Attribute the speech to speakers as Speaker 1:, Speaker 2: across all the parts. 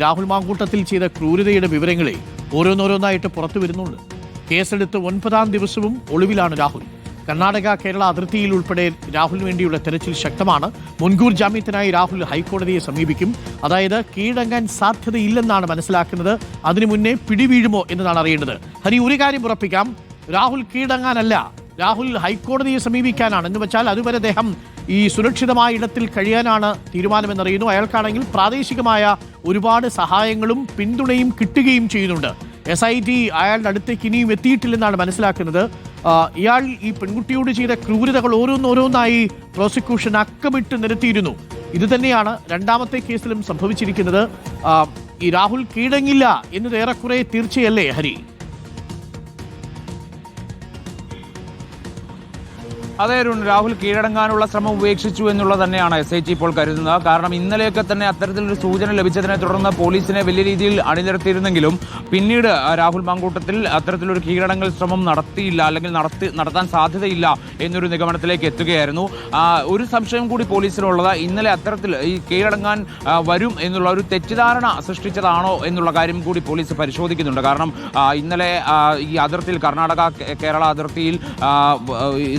Speaker 1: രാഹുൽ മാങ്കൂട്ടത്തിൽ ചെയ്ത ക്രൂരതയുടെ വിവരങ്ങളെ ഓരോന്നോരോന്നായിട്ട് പുറത്തു വരുന്നുണ്ട്. കേസെടുത്ത് ഒൻപതാം ദിവസവും ഒളിവിലാണ് രാഹുൽ. കർണാടക കേരള അതിർത്തിയിൽ ഉൾപ്പെടെ രാഹുലിന് വേണ്ടിയുള്ള തെരച്ചിൽ ശക്തമാണ്. മുൻകൂർ ജാമ്യത്തിനായി രാഹുൽ ഹൈക്കോടതിയെ സമീപിക്കും. അതായത് കീഴടങ്ങാൻ സാധ്യതയില്ലെന്നാണ് മനസ്സിലാക്കുന്നത്. അതിനു മുന്നേ പിടിവീഴുമോ എന്നതാണ് അറിയേണ്ടത്. ഹരി ഒരു കാര്യം ഉറപ്പിക്കാം. രാഹുൽ കീഴടങ്ങാനല്ല രാഹുൽ ഹൈക്കോടതിയെ സമീപിക്കാനാണ്. എന്ന് വെച്ചാൽ അതുവരെ അദ്ദേഹം ഈ സുരക്ഷിതമായ ഇടത്തിൽ കഴിയാനാണ് തീരുമാനമെന്നറിയുന്നു. അയാൾക്കാണെങ്കിൽ പ്രാദേശികമായ ഒരുപാട് സഹായങ്ങളും പിന്തുണയും കിട്ടുകയും ചെയ്യുന്നുണ്ട്. എസ് ഐ ടി അയാളുടെ അടുത്തേക്ക് ഇനിയും എത്തിയിട്ടില്ലെന്നാണ് മനസ്സിലാക്കുന്നത്. ഇയാൾ ഈ പെൺകുട്ടിയോട് ചെയ്ത ക്രൂരതകൾ ഓരോന്നോരോന്നായി പ്രോസിക്യൂഷൻ അക്കമിട്ട് നിരത്തിയിരുന്നു. ഇത് തന്നെയാണ് രണ്ടാമത്തെ കേസിലും സംഭവിച്ചിരിക്കുന്നത്. ഈ രാഹുൽ കീഴങ്ങില്ല എന്നത് ഏറെക്കുറെ തീർച്ചയല്ലേ ഹരി?
Speaker 2: അതെ രാഹുൽ കീഴടങ്ങാനുള്ള ശ്രമം ഉപേക്ഷിച്ചു എന്നുള്ളത് തന്നെയാണ് എസ് ഐ ടി ഇപ്പോൾ കരുതുന്നത്. കാരണം ഇന്നലെയൊക്കെ തന്നെ അത്തരത്തിലൊരു സൂചന ലഭിച്ചതിനെ തുടർന്ന് പോലീസിനെ വലിയ രീതിയിൽ അണിനിരത്തിയിരുന്നെങ്കിലും പിന്നീട് രാഹുൽ മാങ്കൂട്ടത്തിൽ അത്തരത്തിലൊരു കീഴടങ്ങൽ ശ്രമം നടത്തിയില്ല അല്ലെങ്കിൽ നടത്തി നടത്താൻ സാധ്യതയില്ല എന്നൊരു നിഗമനത്തിലേക്ക് എത്തുകയായിരുന്നു. ഒരു സംശയം കൂടി പോലീസിനുള്ളത് ഇന്നലെ അത്തരത്തിൽ ഈ കീഴടങ്ങാൻ വരും എന്നുള്ള ഒരു തെറ്റിദ്ധാരണ സൃഷ്ടിച്ചതാണോ എന്നുള്ള കാര്യം കൂടി പോലീസ് പരിശോധിക്കുന്നുണ്ട്. കാരണം ഇന്നലെ ഈ അതിർത്തിയിൽ കർണാടക കേരള അതിർത്തിയിൽ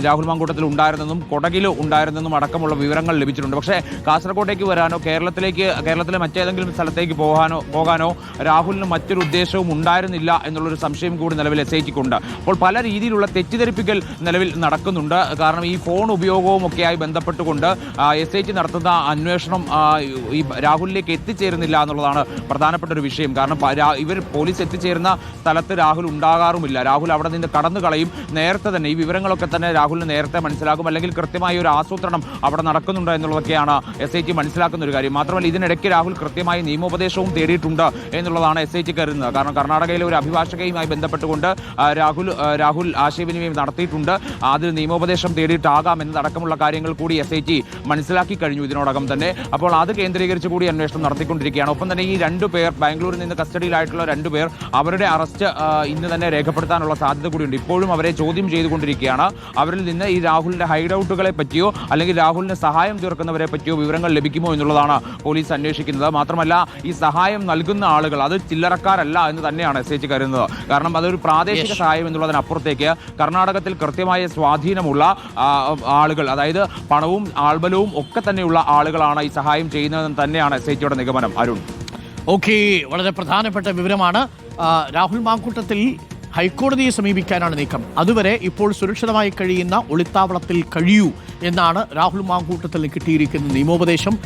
Speaker 2: രാഹുൽ വ- രാഹുൽ ഉണ്ടായിരുന്നെന്നും ഉണ്ടായിരുന്നെന്നും അടക്കമുള്ള വിവരങ്ങൾ ലഭിച്ചിട്ടുണ്ട്. പക്ഷേ കാസർഗോട്ടേക്ക് വരാനോ കേരളത്തിലേക്ക് കേരളത്തിലെ മറ്റേതെങ്കിലും സ്ഥലത്തേക്ക് പോകാനോ പോകാനോ രാഹുലിന് മറ്റൊരു ഉദ്ദേശവും ഉണ്ടായിരുന്നില്ല എന്നുള്ളൊരു സംശയം കൂടി നിലവിൽ എസ് ഐ ടിക്കുണ്ട്. അപ്പോൾ പല രീതിയിലുള്ള തെറ്റിദ്ധരിപ്പിക്കൽ നിലവിൽ നടക്കുന്നുണ്ട്. കാരണം ഈ ഫോൺ ഉപയോഗവും ഒക്കെയായി ബന്ധപ്പെട്ടുകൊണ്ട് എസ് ഐ ടി നടത്തുന്ന അന്വേഷണം ഈ രാഹുലിലേക്ക് എത്തിച്ചേരുന്നില്ല എന്നുള്ളതാണ് പ്രധാനപ്പെട്ട ഒരു വിഷയം. കാരണം ഇവർ പോലീസ് എത്തിച്ചേരുന്ന സ്ഥലത്ത് രാഹുൽ ഉണ്ടാകാറുമില്ല. രാഹുൽ അവിടെ നിന്ന് കടന്നു കളയും നേരത്തെ തന്നെ ഈ വിവരങ്ങളൊക്കെ തന്നെ രാഹുലിന് നേരത്തെ മനസ്സിലാകും അല്ലെങ്കിൽ കൃത്യമായ ഒരു ആസൂത്രണം അവിടെ നടക്കുന്നുണ്ട് എന്നുള്ളതൊക്കെയാണ് എസ് ഐ ടി മനസ്സിലാക്കുന്ന ഒരു കാര്യം. മാത്രമല്ല ഇതിനിടയ്ക്ക് രാഹുൽ കൃത്യമായി നിയമോപദേശവും തേടിയിട്ടുണ്ട് എന്നുള്ളതാണ് എസ് ഐ ടി കരുതുന്നത്. കാരണം കർണാടകയിലെ ഒരു അഭിഭാഷകയുമായി ബന്ധപ്പെട്ടുകൊണ്ട് രാഹുൽ രാഹുൽ ആശയവിനിമയം നടത്തിയിട്ടുണ്ട്. അതിൽ നിയമോപദേശം തേടിയിട്ടാകാം എന്നതടക്കമുള്ള കാര്യങ്ങൾ കൂടി എസ് ഐ ടി മനസ്സിലാക്കി കഴിഞ്ഞു ഇതിനോടകം തന്നെ. അപ്പോൾ അത് കേന്ദ്രീകരിച്ച് കൂടി അന്വേഷണം നടത്തിക്കൊണ്ടിരിക്കുകയാണ്. ഒപ്പം തന്നെ ഈ രണ്ടു പേർ ബാംഗ്ലൂരിൽ നിന്ന് കസ്റ്റഡിയിലായിട്ടുള്ള രണ്ടു പേർ അവരുടെ അറസ്റ്റ് ഇന്ന് തന്നെ രേഖപ്പെടുത്താനുള്ള സാധ്യത കൂടിയുണ്ട്. ഇപ്പോഴും അവരെ ചോദ്യം ചെയ്തുകൊണ്ടിരിക്കുകയാണ്. അവരിൽ നിന്ന് ഈ രാഹുലിന്റെ ഹൈഡൌട്ടുകളെ പറ്റിയോ അല്ലെങ്കിൽ രാഹുലിന് സഹായം തീർക്കുന്നവരെ പറ്റിയോ വിവരങ്ങൾ ലഭിക്കുമോ എന്നുള്ളതാണ് പോലീസ് അന്വേഷിക്കുന്നത്. മാത്രമല്ല ഈ സഹായം നൽകുന്ന ആളുകൾ അത് ചില്ലറക്കാരല്ല എന്ന് തന്നെയാണ് എസ് എച്ച് കരുതുന്നത്. കാരണം അതൊരു പ്രാദേശിക സഹായം എന്നുള്ളതിനപ്പുറത്തേക്ക് കർണാടകത്തിൽ കൃത്യമായ സ്വാധീനമുള്ള ആളുകൾ അതായത് പണവും ആൾബലവും ഒക്കെ തന്നെയുള്ള ആളുകളാണ് ഈ സഹായം ചെയ്യുന്നതെന്ന് തന്നെയാണ് എസ് ഐ നിഗമനം. അരുൺ.
Speaker 1: ഓക്കെ വളരെ പ്രധാനപ്പെട്ട വിവരമാണ്. രാഹുൽ മാങ്കൂട്ടത്തിൽ ഹൈക്കോടതിയെ സമീപിക്കാനാണ് നീക്കം. അതുവരെ ഇപ്പോൾ സുരക്ഷിതമായി കഴിയുന്ന ഒളിത്താവളത്തിൽ കഴിയൂ എന്നാണ് രാഹുൽ മാങ്കൂട്ടത്തിൽ കിട്ടിയിരിക്കുന്ന നിയമോപദേശം.